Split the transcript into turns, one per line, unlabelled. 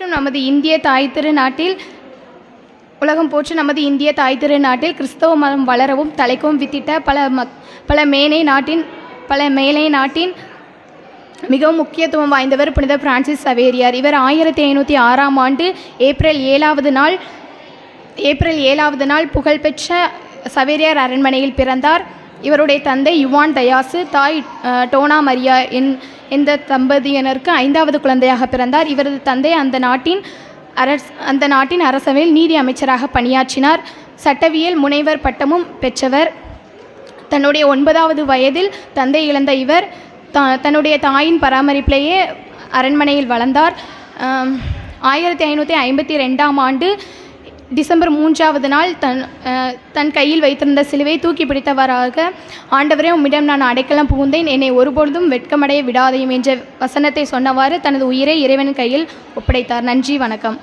மற்றும் நமது இந்திய தாய் திருநாட்டில் உலகம் போற்று நமது இந்திய தாய் திருநாட்டில் கிறிஸ்தவ மதம் வளரவும் தலைக்கவும் வித்திட்ட பல மக் பல மேனை நாட்டின் பல மேலை நாட்டின் மிகவும் முக்கியத்துவம் வாய்ந்தவர் புனித பிரான்சிஸ் சவேரியார். இவர் ஆயிரத்தி ஐநூற்றி ஆறாம் ஆண்டு ஏப்ரல் ஏழாவது நாள் ஏப்ரல் ஏழாவது நாள் புகழ்பெற்ற சவேரியார் அரண்மனையில் பிறந்தார். இவருடைய தந்தை யுவான் தயாசு தாய் டோனா மரியா என் இந்த தம்பதியினருக்கு ஐந்தாவது குழந்தையாக பிறந்தார். இவரது தந்தை அந்த நாட்டின் அரஸ் அந்த நாட்டின் அரசவையில் நீதி அமைச்சராக பணியாற்றினார். சட்டவியல் முனைவர் பட்டமும் பெற்றவர். தன்னுடைய ஒன்பதாவது வயதில் தந்தை இழந்த இவர் த தன்னுடைய தாயின் பராமரிப்பிலேயே அரண்மனையில் வளர்ந்தார். ஆயிரத்தி ஐநூற்றி ஐம்பத்தி ரெண்டாம் ஆண்டு டிசம்பர் மூன்றாவது நாள் தன் தன் கையில் வைத்திருந்த சிலுவை தூக்கி பிடித்தவராக ஆண்டவரே உம்மிடம் நான் அடைக்கலம் புகுந்தேன். என்னை ஒருபொழுதும் வெட்கமடைய விடாதையும் என்ற வசனத்தை சொன்னவாறு தனது உயிரை இறைவன் கையில் ஒப்படைத்தார். நன்றி வணக்கம்.